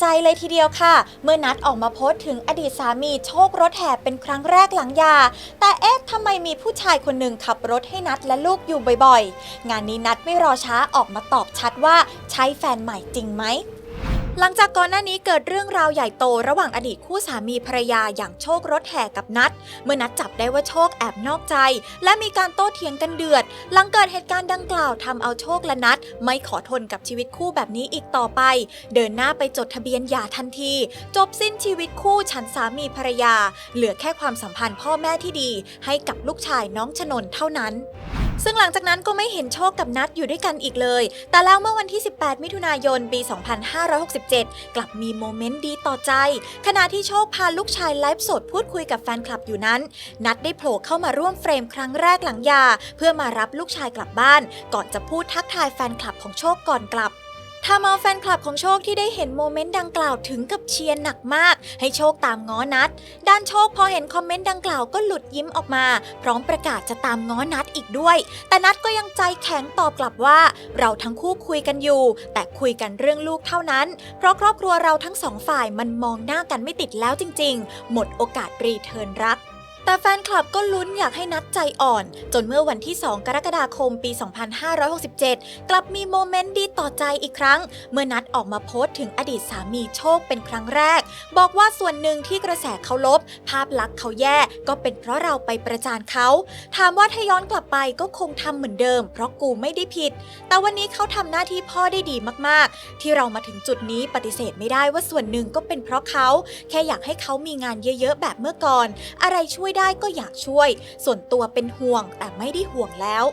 ใจเลยทีเดียวค่ะ เมื่อนัดออกมาโพสต์ถึงอดีตสามีโชครถแหบเป็นครั้งแรกหลังยา แต่เอ๊ะทำไมมีผู้ชายคนหนึ่งขับรถให้นัดและลูกอยู่บ่อยๆ งานนี้นัดไม่รอช้าออกมาตอบชัดว่าใช้แฟนใหม่จริงไหม หลังจากก่อนหน้านี้เกิดเรื่องราวใหญ่โตระหว่างอดีตคู่สามีภรรยาอย่างโชครถแห่กับนัด เมื่อนัดจับได้ว่าโชคแอบนอกใจ และมีการโต้เถียงกันเดือด หลังเกิดเหตุการณ์ดังกล่าวทำเอาโชคและนัด ไม่ขอทนกับชีวิตคู่แบบนี้อีกต่อไป เดินหน้าไปจดทะเบียนหย่าทันที จบสิ้นชีวิตคู่ฉันสามีภรรยา เหลือแค่ความสัมพันธ์พ่อแม่ที่ดี ให้กับลูกชายน้องชนนเท่านั้น ซึ่งหลังจากนั้นก็ไม่เห็นโชคกับนัดอยู่ด้วยกันอีกเลย แต่แล้วเมื่อวันที่ 18 มิถุนายน ปี 2567 กลับมีโมเมนต์ดีต่อใจ ขณะที่โชคพาลูกชายไลฟ์สดพูดคุยกับแฟนคลับอยู่นั้น นัดได้โผล่เข้ามาร่วมเฟรมครั้งแรกหลังยา เพื่อมารับลูกชายกลับบ้าน ก่อนจะพูดทักทายแฟนคลับของโชคก่อนกลับ ทำเอาแฟนคลับของโชคที่ได้เห็นโมเมนต์ดังกล่าวถึงกับเชียร์หนักมาก ให้โชคตามง้อนัด ด้านโชคพอเห็นคอมเมนต์ดังกล่าวก็หลุดยิ้มออกมา พร้อมประกาศจะตามง้อนัดอีกด้วย แต่นัดก็ยังใจแข็งตอบกลับว่า เราทั้งคู่คุยกันอยู่ แต่คุยกันเรื่องลูกเท่านั้น เพราะครอบครัวเราทั้งสองฝ่ายมันมองหน้ากันไม่ติดแล้วจริง ๆ หมดโอกาสรีเทิร์นรัก แต่แฟนคลับก็ลุ้นอยากให้นัดใจอ่อน จนเมื่อวันที่ 2 กรกฎาคมปี 2567 กลับมีโมเมนต์ดีต่อใจอีกครั้ง เมื่อนัดออกมาโพสต์ถึงอดีตสามีโชคเป็นครั้งแรก บอกว่าส่วนหนึ่งที่กระแสเขาลบ ภาพลักษณ์เขาแย่ก็เป็นเพราะเราไปประจานเขา ถามว่าถ้าย้อนกลับไปก็คงทำเหมือนเดิม เพราะกูไม่ได้ผิด แต่วันนี้เขาทำหน้าที่พ่อได้ดีมากๆ ที่เรามาถึงจุดนี้ปฏิเสธไม่ได้ว่าส่วนหนึ่งก็เป็นเพราะเขา แค่อยากให้เขามีงานเยอะๆแบบเมื่อก่อน อะไรช่วยได้ก็อยากช่วย ส่วนตัวเป็นห่วงแต่ไม่ได้ห่วงแล้ว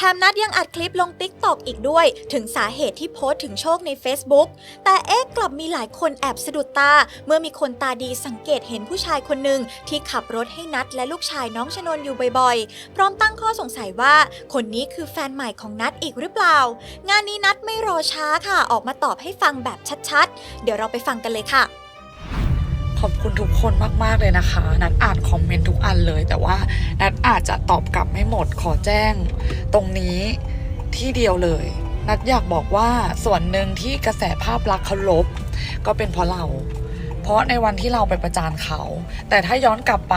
แถมนัดยังอัดคลิปลง t ิ k t o k อีกด้วย ถึงสาเหตุที่โพสต์ถึงโชคใน Facebook แต่เอ๊ะกลับมีหลายคนแอบสะดุดตา เมื่อมีคนตาดีสังเกตเห็นผู้ชายคนหนึ่งที่ขับรถให้นัดและลูกชายน้องชนนอยู่บ่อยๆ พร้อมตั้งข้อสงสัยว่า คนนี้คือแฟนใหม่ของนัดอีกหรือเปล่า งานนี้นัดไม่รอช้าค่ะ ออกมาตอบให้ฟังแบบชัดๆ เดี๋ยวเราไปฟังกันเลยค่ะ ขอบคุณทุกคนมาก ๆ เลยนะคะ นัดอ่านคอมเมนต์ทุกอันเลย แต่ว่านัดอาจจะตอบกลับไม่หมดขอแจ้ง ตรงนี้ที่เดียวเลย นัดอยากบอกว่าส่วนหนึ่งที่กระแสภาพลักษณ์เขาลบ ก็เป็นเพราะเรา เพราะในวันที่เราไปประจานเขา แต่ถ้าย้อนกลับไป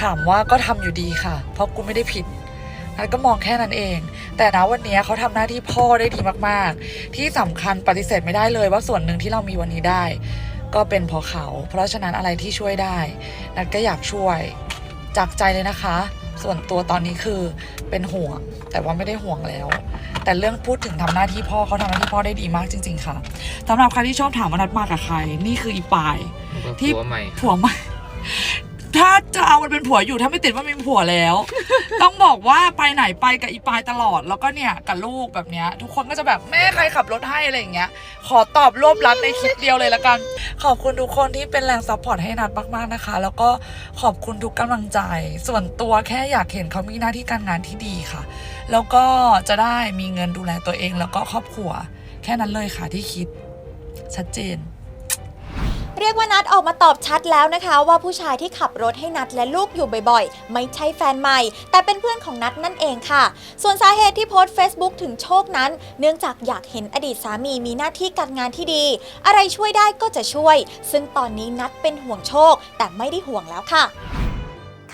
ถามว่าก็ทำอยู่ดีค่ะ เพราะกูไม่ได้ผิดนัดก็มองแค่นั้นเอง แต่นะวันนี้เขาทำหน้าที่พ่อได้ดีมากๆ ที่สำคัญปฏิเสธไม่ได้เลยว่าส่วนหนึ่งที่เรามีวันนี้ได้ ก็เป็นเพราะเขา เพราะฉะนั้นอะไรที่ช่วยได้ นัดก็อยากช่วยจากใจเลยนะคะ ส่วนตัวตอนนี้คือเป็นห่วง แต่ว่าไม่ได้ห่วงแล้ว แต่เรื่องพูดถึงทำหน้าที่พ่อเขาทำหน้าที่พ่อได้ดีมากจริง ๆ ค่ะสำหรับใครที่ชอบถามว่านัดมากับใคร นี่คืออีปายที่ผัวใหม่ผัวใหม่ ถ้าจะเอามันเป็นผัวอยู่ถ้าไม่ติดว่ามีผัวแล้ว ต้องบอกว่าไปไหนไปกับอีปายตลอด แล้วก็เนี่ยกับลูกแบบเนี้ยทุกคนก็จะแบบแม่ใครขับรถให้อะไรอย่างเงี้ย ขอตอบรวบรัดในคลิปเดียวเลยละกัน ขอบคุณทุกคนที่เป็นแรงซัพพอร์ตให้นัดมากๆนะคะ แล้วก็ขอบคุณทุกกำลังใจ ส่วนตัวแค่อยากเห็นเขามีหน้าที่การงานที่ดีค่ะ แล้วก็จะได้มีเงินดูแลตัวเองแล้วก็ครอบครัว แค่นั้นเลยค่ะที่คิดชัดเจน เรียกว่านัดออกมาตอบชัดแล้วนะคะ ว่าผู้ชายที่ขับรถให้นัดและลูกอยู่บ่อยๆ ไม่ใช่แฟนใหม่ แต่เป็นเพื่อนของนัดนั่นเองค่ะ ส่วนสาเหตุที่โพสต์ Facebook ถึงโชคนั้น เนื่องจากอยากเห็นอดีตสามีมีหน้าที่การงานที่ดี อะไรช่วยได้ก็จะช่วย ซึ่งตอนนี้นัดเป็นห่วงโชค แต่ไม่ได้ห่วงแล้วค่ะ